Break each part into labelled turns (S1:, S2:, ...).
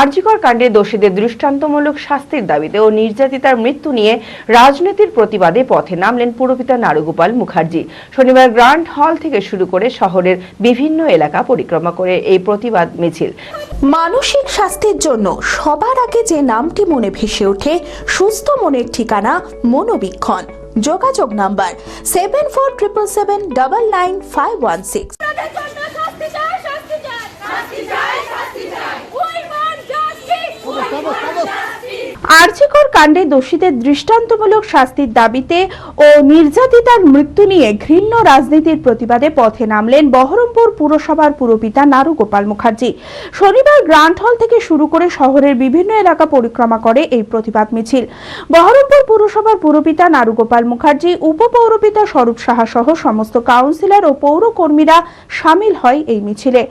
S1: আরজিকর কাণ্ডে দোষীদের দৃষ্টান্তমূলক শাস্তির দাবিতে ও নির্যাতিতার মৃত্যু নিয়ে রাজনীতির প্রতিবাদে পথে নামলেন পুরপিতা নারুগোপাল মুখার্জি। শনিবার গ্র্যান্ড হল থেকে শুরু করে শহরের বিভিন্ন এলাকা পরিক্রমা করে এই প্রতিবাদ মিছিল।
S2: মানসিক স্বাস্থ্যের জন্য সবার আগে যে নামটি মনে ভেসে ওঠে, সুস্থ মনের ঠিকানা মনোবীক্ষণ। যোগাযোগ number seven four triple seven double nine five one six
S3: তাদের জন্য শাস্তি চাই শাস্তি চাই শাস্তি চাই শাস্তি চাই we want justice we want
S1: RG Kar কাণ্ডে দোষীদের দৃষ্টান্তমূলক শাস্তির দাবিতে ও নির্যাতিতার মৃত্যু নিয়ে ঘৃণ্য রাজনীতির প্রতিবাদে পথে নামলেন বহরমপুর পুরসভার পুরপিতা নারুগোপাল মুখার্জি। শনিবার গ্রান্ট হল থেকে শুরু করে শহরের বিভিন্ন এলাকা পরিক্রমা করে এই প্রতিবাদ মিছিল। বহরমপুর পুরসভার পুরপিতা নারুগোপাল মুখার্জি, উপপৌরপিতা স্বরূপ সাহা সহ সমস্ত কাউন্সিলর ও পৌর কর্মীরা সামিল হয় এই মিছিলে।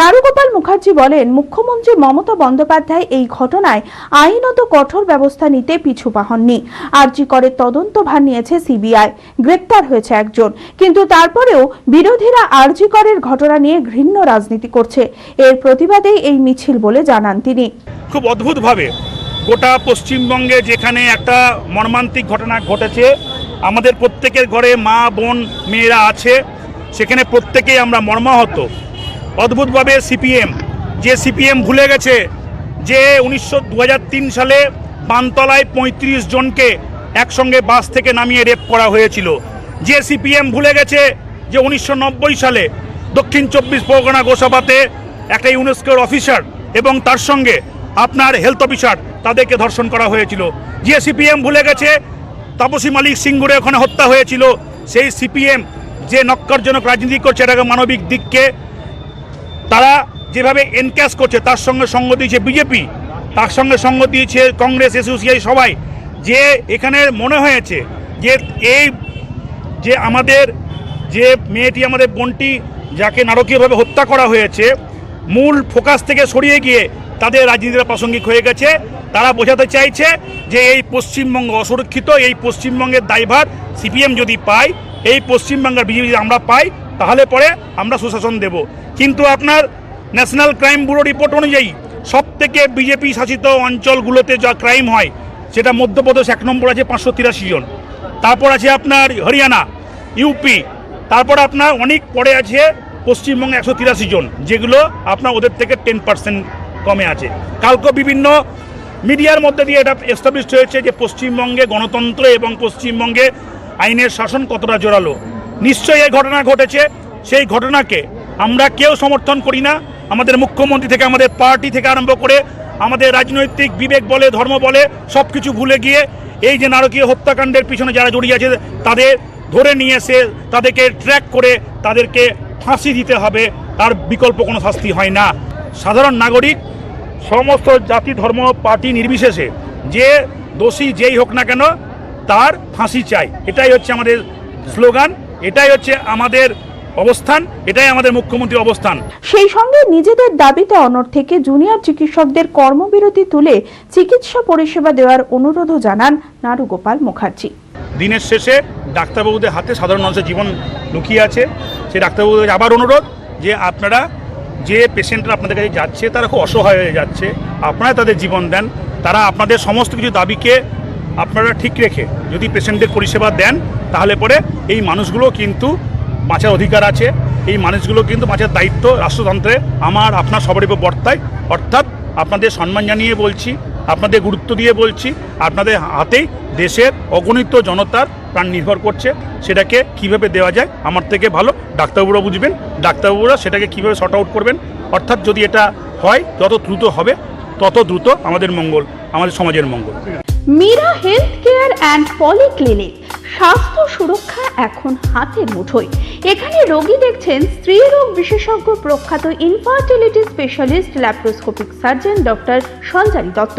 S1: নারুগোপাল মুখার্জি বলেন, মুখ্যমন্ত্রী মমতা বন্দ্যোপাধ্যায় এই ঘটনায় আইনত কঠোর ব্যবস্থা নিতে পিছু পাহননি আরজি করে তদন্ত ভার নিয়েছে সিবিআই। গ্রেপ্তার হয়েছে একজন। কিন্তু তারপরেও বিরোধীরা আরজি করের ঘটনা নিয়ে ঘৃণ্য রাজনীতি করছে। এর প্রতিবাদেই এই মিছিল বলে জানান তিনি।
S4: খুব অদ্ভুতভাবে গোটা পশ্চিমবঙ্গে যেখানে একটা মর্মান্তিক ঘটনা ঘটেছে, আমাদের প্রত্যেকের ঘরে মা, বোন, মেয়েরা আছে, সেখানে প্রত্যেকেই আমরা মর্মাহত। অদ্ভুতভাবে সিপিএম, যে সিপিএম ভুলে গেছে যে উনিশশো সালে বানতলায় পঁয়ত্রিশ জনকে একসঙ্গে বাস থেকে নামিয়ে রেপ করা হয়েছিল। যে সিপিএম ভুলে গেছে যে উনিশশো নব্বই সালে দক্ষিণ চব্বিশ পরগনা গোসাবাতে একটা ইউনেস্কোর অফিসার এবং তার সঙ্গে আপনার হেলথ অফিসার তাদেরকে ধর্ষণ করা হয়েছিল। যে সিপিএম ভুলে গেছে, তাপসী মালিক সিঙ্গুরে ওখানে হত্যা হয়েছিল। সেই সিপিএম যে নক্করজনক রাজনীতি করছে, এটাকে মানবিক দিককে, তারা যেভাবে এনক্যাশ করছে, তার সঙ্গে সঙ্গ দিয়েছে বিজেপি। তার সঙ্গে সঙ্গ দিয়েছে কংগ্রেস এসোসিয়াই সবাই। যে এখানে মনে হয়েছে যে এই যে আমাদের যে মেয়েটি, আমাদের বোনটি যাকে নারকীয়ভাবে হত্যা করা হয়েছে, মূল ফোকাস থেকে সরিয়ে গিয়ে তাদের রাজনীতিটা প্রাসঙ্গিক হয়ে গেছে। তারা বোঝাতে চাইছে যে এই পশ্চিমবঙ্গ অসুরক্ষিত, এই পশ্চিমবঙ্গের দায়ভার সিপিএম যদি পায়, এই পশ্চিমবঙ্গের বিজেপি যদি আমরা পাই, তাহলে পরে আমরা সুশাসন দেব। কিন্তু আপনার ন্যাশনাল ক্রাইম ব্যুরো রিপোর্ট অনুযায়ী সব থেকে বিজেপি শাসিত অঞ্চলগুলোতে যা ক্রাইম হয়, সেটা মধ্যপ্রদেশ এক নম্বর আছে পাঁচশো তিরাশি জন। তারপর আছে আপনার হরিয়ানা, ইউপি, তারপর আপনার অনেক পরে আছে পশ্চিমবঙ্গে একশো তিরাশি জন, যেগুলো আপনার ওদের থেকে টেন পার্সেন্ট কমে আছে। কালকে বিভিন্ন মিডিয়ার মধ্যে দিয়ে এটা এস্টাবলিশ হয়েছে যে পশ্চিমবঙ্গে গণতন্ত্র এবং পশ্চিমবঙ্গে আইনের শাসন কতটা জোরালো। নিশ্চয়ই এই ঘটনা ঘটেছে। সেই ঘটনাকে আমরা কেউ সমর্থন করি না। আমাদের মুখ্যমন্ত্রী থেকে, আমাদের পার্টি থেকে আরম্ভ করে আমাদের রাজনৈতিক বিবেক বলে, ধর্ম বলে সব কিছু ভুলে গিয়ে এই যে নারকীয় হত্যাকাণ্ডের পিছনে যারা জড়িয়ে আছে, তাদের ধরে নিয়ে এসে তাদেরকে ট্র্যাক করে তাদেরকে ফাঁসি দিতে হবে, তার বিকল্প কোনো শাস্তি হয় না। সাধারণ নাগরিক, সমস্ত জাতি, ধর্ম, পার্টি নির্বিশেষে যে দোষী যেই হোক না কেন তার ফাঁসি চাই এটাই হচ্ছে আমাদের স্লোগান এটাই হচ্ছে আমাদের অবস্থান এটাই আমাদের মুখ্যমন্ত্রীর অবস্থান।
S1: সেই সঙ্গে নিজেদের দাবিতে অনর থেকে জুনিয়র চিকিৎসকদের কর্মবিরতি তুলে চিকিৎসা পরিষেবা দেওয়ার অনুরোধও জানান নারুগোপাল মুখার্জি।
S4: দিনের শেষে ডাক্তারবাবুদের হাতে সাধারণ মানুষের জীবন লুকিয়ে আছে। সেই ডাক্তারবাবুদের আবার অনুরোধ যে আপনারা যে পেশেন্টরা আপনাদের কাছে যাচ্ছে তারা খুব অসহায় হয়ে যাচ্ছে। আপনারা তাদের জীবন দেন। তারা আপনাদের সমস্ত কিছু দাবিকে আপনারা ঠিক রেখে যদি পেশেন্টদের পরিষেবা দেন তাহলে পরে এই মানুষগুলো কিন্তু বাঁচার অধিকার আছে। এই মানুষগুলো কিন্তু বাঁচার দায়িত্ব রাষ্ট্রতন্ত্রে। আমার, আপনার সবারই উপর বর্তায়। অর্থাৎ আপনাদের সম্মান জানিয়ে বলছি, আপনাদের গুরুত্ব দিয়ে বলছি, আপনাদের হাতেই দেশের অগণিত জনতার প্রাণ নির্ভর করছে। সেটাকে কীভাবে দেওয়া যায়, আমার থেকে ভালো। ডাক্তারবাবুরা বুঝবেন, ডাক্তারবাবুরা সেটাকে কীভাবে শর্ট আউট করবেন। অর্থাৎ যদি এটা হয়, যত দ্রুত হবে, তত দ্রুত আমাদের মঙ্গল, আমাদের সমাজের মঙ্গল।
S5: Meera health care and polyclinic স্বাস্থ্য সুরক্ষা এখন হাতের মুঠোয়। এখানে রোগী দেখছেন স্ত্রী রোগ বিশেষজ্ঞ প্রখ্যাত infertility specialist laparoscopic surgeon doctor Sanchari Dutta.